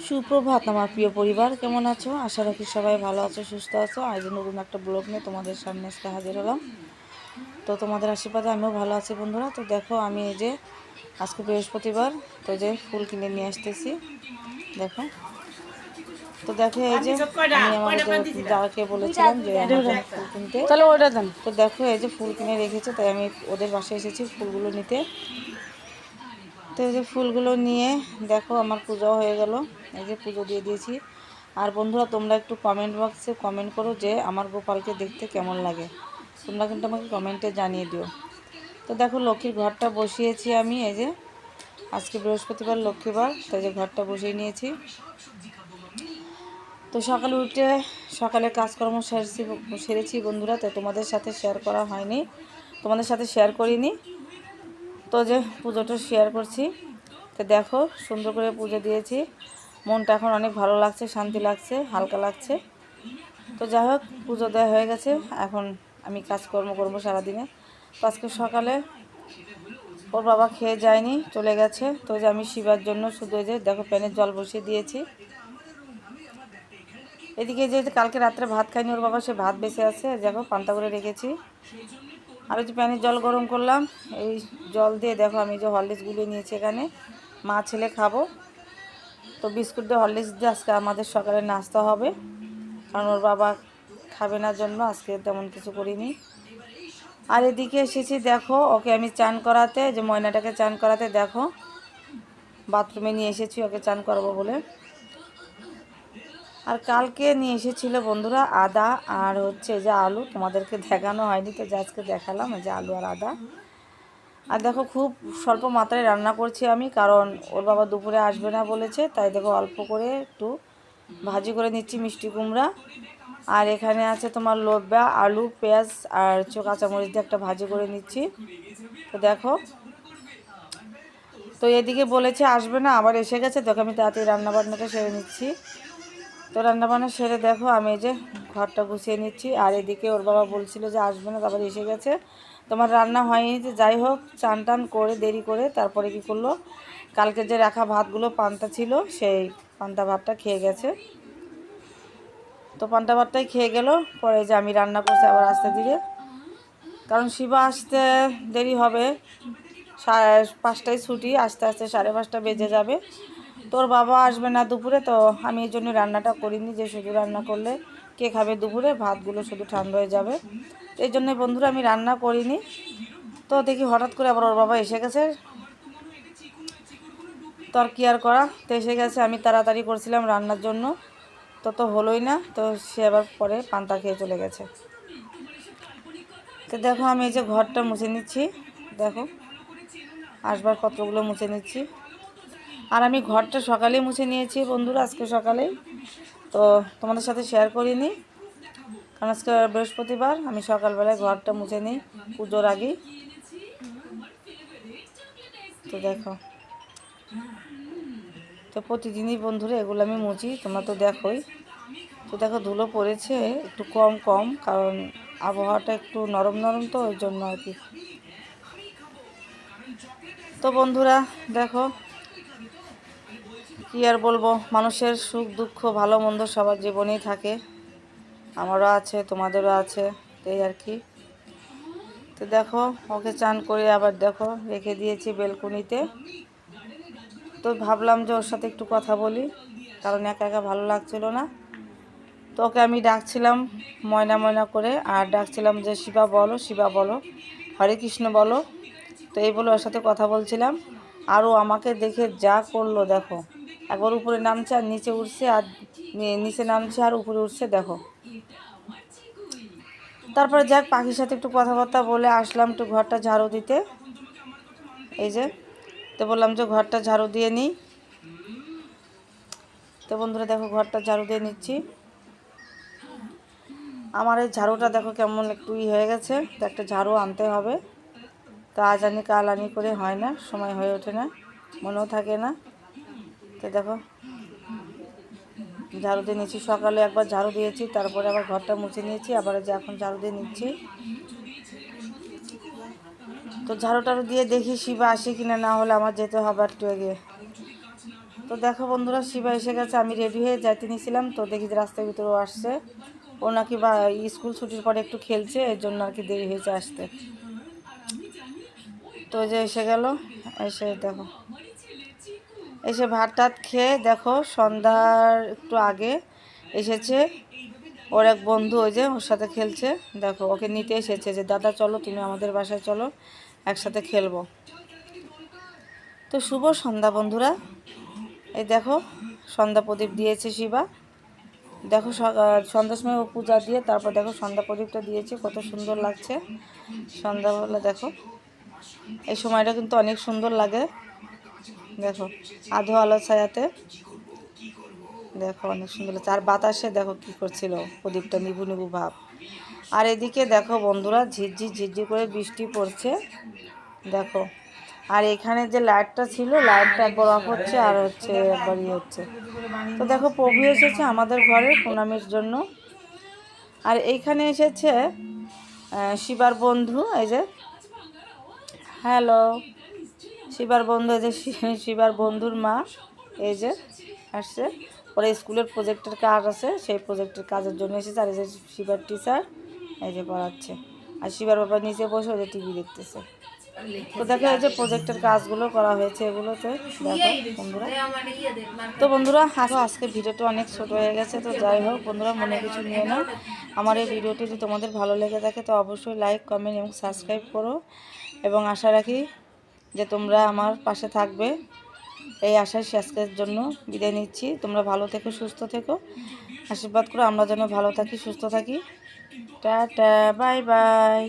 সুপ্রভাত আমার প্রিয় পরিবার কেমন আছো? আশা রাখি সবাই ভালো আছো সুস্থ আছো। আজ নতুন একটা ব্লগ নিয়ে তোমাদের সামনে আজকে হাজির হলাম। তো তোমাদের আশীর্বাদে আমিও ভালো আছি বন্ধুরা। তো দেখো আমি এই যে আজকে বৃহস্পতিবার তো যে ফুল কিনে নিয়ে আসতেছি। দেখো। তো দেখো এই যে আমি আমাদের দাদাকে বলেছিলাম যে ফুল কিনতে। তাহলে ওটা দেন। তো দেখো এই যে ফুল কিনে রেখেছে তাই আমি ওদের বাসায় এসেছি ফুলগুলো নিতে। তো এই যে ফুলগুলো নিয়ে দেখো আমার পুজো হয়ে গেল। এই যে পুজো দিয়ে দিয়েছি। আর বন্ধুরা, তোমরা একটু কমেন্ট বক্সে কমেন্ট করো যে আমার গোপালকে দেখতে কেমন লাগে। তোমরা কিন্তু আমাকে কমেন্টে জানিয়ে দিও। তো দেখো, লক্ষ্মীর ঘরটা বসিয়েছি আমি। এই যে আজকে বৃহস্পতিবার লক্ষ্মীবার তাই যে ঘরটা বসিয়ে নিয়েছি। তো সকালে উঠে সকালে কাজকর্ম সেরেছি সেরেছি বন্ধুরা। তো তোমাদের সাথে শেয়ার করা হয়নি। তোমাদের সাথে শেয়ার করিনি। তো যে পুজোটা শেয়ার করছি, তো দেখো সুন্দর করে পুজো দিয়েছি। মনটা এখন অনেক ভালো লাগছে, শান্তি লাগছে, হালকা লাগছে। তো যাই হোক, পুজো দেওয়া হয়ে গেছে। এখন আমি কাজকর্ম করব সারাদিনে। তো আজকে সকালে ওর বাবা খেয়ে যায়নি, চলে গেছে। তো যে আমি শিবার জন্য শুধু যে দেখো প্যানের জল বসিয়ে দিয়েছি। এদিকে যে কালকে রাত্রে ভাত খাইনি ওর বাবা, সে ভাত বেঁচে আছে, দেখো পান্তা করে রেখেছি। আর ওই যে প্যানের জল গরম করলাম। এই জল দিয়ে দেখো আমি যে হরলিক্স গুলিয়ে নিয়েছি এখানে। মা, ছেলে খাব। তো বিস্কুট দিয়ে হরলিক্স দিয়ে আজকে আমাদের সকালে নাস্তা হবে। কারণ ওর বাবা খাবে না জন্য আজকে তেমন কিছু করিনি। আর এদিকে এসেছি দেখো, ওকে আমি চান করাতে, যে ময়নাটাকে চান করাতে দেখো। বাথরুমে নিয়ে এসেছি, ওকে চান করাবো বলে। আর কালকে নিয়ে এসেছিল বন্ধুরা আদা আর হচ্ছে যে আলু, তোমাদেরকে দেখানো হয়নি, তো যে আজকে দেখালাম যে আলু আর আদা। আর দেখো খুব স্বল্প মাত্রায় রান্না করছি আমি, কারণ ওর বাবা দুপুরে আসবে না বলেছে, তাই দেখো অল্প করে একটু ভাজি করে নিচ্ছি মিষ্টি কুমড়া। আর এখানে আছে তোমার লোব্বা আলু, পেঁয়াজ আর চো কাঁচামরিচ দিয়ে একটা ভাজি করে নিচ্ছি। তো দেখো, তো এদিকে বলেছে আসবে না, আবার এসে গেছে, দেখো আমি তাড়াতাড়ি রান্নাবান্নাটা সেরে নিচ্ছি। তো রান্নাবান্না সেরে দেখো, আমি এই যে ঘরটা গুছিয়ে নিচ্ছি। আর এদিকে ওর বাবা বলছিল যে আসবে না, তারপরে এসে গেছে। তোমার রান্না হয়নি যে যাই হোক, চান টান করে, দেরি করে তারপরে কি করল? কালকে যে রাখা ভাতগুলো, পান্তা ছিল, সেই পান্তা ভাতটা খেয়ে গেছে। তো পান্তা ভাতটাই খেয়ে গেল, পরে যে আমি রান্না করছি আবার আসতে দিকে কারণ শিবা আসতে দেরি হবে, সাড়ে পাঁচটায় ছুটি, আস্তে আস্তে সাড়ে পাঁচটা বেজে যাবে। তোর বাবা আসবে না দুপুরে, তো আমি এই জন্য রান্নাটা করিনি, যে শুধু রান্না করলে কে খাবে দুপুরে, ভাতগুলো শুধু ঠান্ডা হয়ে যাবে। এই জন্য বন্ধুরা আমি রান্না করিনি। তো দেখি হঠাৎ করে আবার ওর বাবা এসে গেছে। তো আর কি আর করা? তো এসে গেছে, আমি তাড়াতাড়ি করছিলাম রান্নার জন্য। তো তো হলোই না, তো সে আবার পরে পান্তা খেয়ে চলে গেছে। তো দেখো আমি এই যে ঘরটা মুছে নিচ্ছি। দেখো, আসবাবপত্রগুলো মুছে নিচ্ছি। আর আমি ঘরটা সকালেই মুছে নিয়েছি বন্ধুরা, আজকে সকালে। তো তোমাদের সাথে শেয়ার করিনি। কারণ আজকে বৃহস্পতিবার, আমি সকালবেলায় ঘরটা মুছে নিই পুজোর আগে। তো দেখো। তো প্রতিদিনই বন্ধুরা এগুলো আমি মুছি, তোমরা তো দেখোই। তো দেখো ধুলো পড়েছে, একটু কম কম, কারণ আবহাওয়াটা একটু নরম নরম তো, ওই জন্য আর কি। তো বন্ধুরা, দেখো কি আর বলব? মানুষের সুখ, দুঃখ, ভালো, মন্দ সবার জীবনেই থাকে। আমারও আছে, তোমাদেরও আছে, এই আর কি। তো দেখো, ওকে চান করে আবার দেখো, রেখে দিয়েছি বেলকুনিতে। তো ভাবলাম যে ওর সাথে একটু কথা বলি, কারণ একা একা ভালো লাগছিল না। তো ওকে আমি ডাকছিলাম ময়না ময়না করে, আর ডাকছিলাম যে, শিবা বলো শিবা বলো, হরে কৃষ্ণ বলো। তো এই বলে ওর সাথে কথা বলছিলাম। আরও আমাকে দেখে যা করল, দেখো। একবার উপরে নামছে আর নিচে উঠছে আর নিচে নামছে আর উপরে উঠছে, দেখো। তারপরে যাক, পাখির সাথে একটু কথাবার্তা বলে আসলাম একটু ঘরটা ঝাড়ু দিতে। এই যে, তো বললাম যে ঘরটা ঝাড়ু দিয়ে নিই। তো বন্ধুরা, দেখো ঘরটা ঝাড়ু দিয়ে নিচ্ছি। আমার এই ঝাড়ুটা দেখো কেমন একটু ই হয়ে গেছে, তো একটা ঝাড়ু আনতে হবে। তা আজ আনি, কাল আনি করে হয় না, সময় হয়ে ওঠে না, মনেও থাকে না। তো দেখো, ঝাড়ু দিয়ে নিচ্ছি সকালে একবার ঝাড়ু দিয়েছি, তারপরে আবার ঘরটা মুছে নিয়েছি, আবার যে এখন ঝাড়ু দিয়ে নিচ্ছি। তো ঝাড়ু টাড়ু দিয়ে দেখি শিবা আসে কিনা, না হলে আমার যেতে হবে একটু আগে। তো দেখো বন্ধুরা, শিবা এসে গেছে, আমি রেডি হয়ে যাইতে নিয়েছিলাম তো দেখি রাস্তার ভিতরে ও আসছে। ও নাকি বা স্কুল ছুটির পরে একটু খেলছে, এর জন্য আর কি দেরি হয়েছে আসতে। তো যে এসে গেল, এসে দেখো। এসে ভাত টাত খেয়ে দেখো সন্ধ্যার একটু আগে এসেছে। ওর এক বন্ধু ওই যে ওর সাথে খেলছে। দেখো, ওকে নিতে এসেছে যে, দাদা, চলো, তুমি আমাদের বাসায় চলো, একসাথে খেলব। তো শুভ সন্ধ্যা, বন্ধুরা। এই দেখো, সন্ধ্যা প্রদীপ দিয়েছে শিবা। দেখো সন্ধ্যার সময় ও পূজা দিয়ে, তারপর দেখো সন্ধ্যা প্রদীপটা দিয়েছে, কত সুন্দর লাগছে। সন্ধ্যাবেলা দেখো, এই সময়টা কিন্তু অনেক সুন্দর লাগে। দেখো, আধো আলো ছায়াতে। দেখো, অনেক সুন্দর লাগছে। আর বাতাসে দেখো কি করছিল প্রদীপটা, নিভু নিভু ভাব। আর এদিকে দেখো বন্ধুরা, ঝিরঝির ঝিরঝির করে বৃষ্টি পড়ছে। দেখো, আর এখানে যে লাইটটা ছিল, লাইটটা একবার অফ হচ্ছে আর হচ্ছে একবার ইয়ে হচ্ছে। তো দেখো, প্রভু এসেছে আমাদের ঘরে প্রণামের জন্য। আর এইখানে এসেছে শিবার বন্ধু, এই যে। হ্যালো। শিবার বন্ধু যে শিবার বন্ধুর মা, এই যে আসছে। পরে স্কুলের প্রজেক্টের কাজ আছে, সেই প্রজেক্টের কাজের জন্য এসেছে। আর এই যে শিবার টিচার এই যে পড়াচ্ছে। আর শিবার বাবা নিচে বসে ওই যে টিভি দেখতেছে। তো দেখো, এই যে প্রজেক্টের কাজগুলো করা হয়েছে এগুলোতে। দেখো, বন্ধুরা। তো বন্ধুরা, আজকে আজকে ভিডিওটা অনেক ছোট হয়ে গেছে, তো যাই হোক, বন্ধুরা, মনে কিছু নিয়ে না। আমার এই ভিডিওটি যদি তোমাদের ভালো লেগে থাকে, তো অবশ্যই লাইক কমেন্ট এবং সাবস্ক্রাইব করো। এবং আশা রাখি যে তোমরা আমার পাশে থাকবে। এই আশায় শেষকের জন্য বিদায় নিচ্ছি। তোমরা ভালো থেকো, সুস্থ থেকো। আশীর্বাদ করো, আমরা যেন ভালো থাকি, সুস্থ থাকি। টা টা বাই বাই।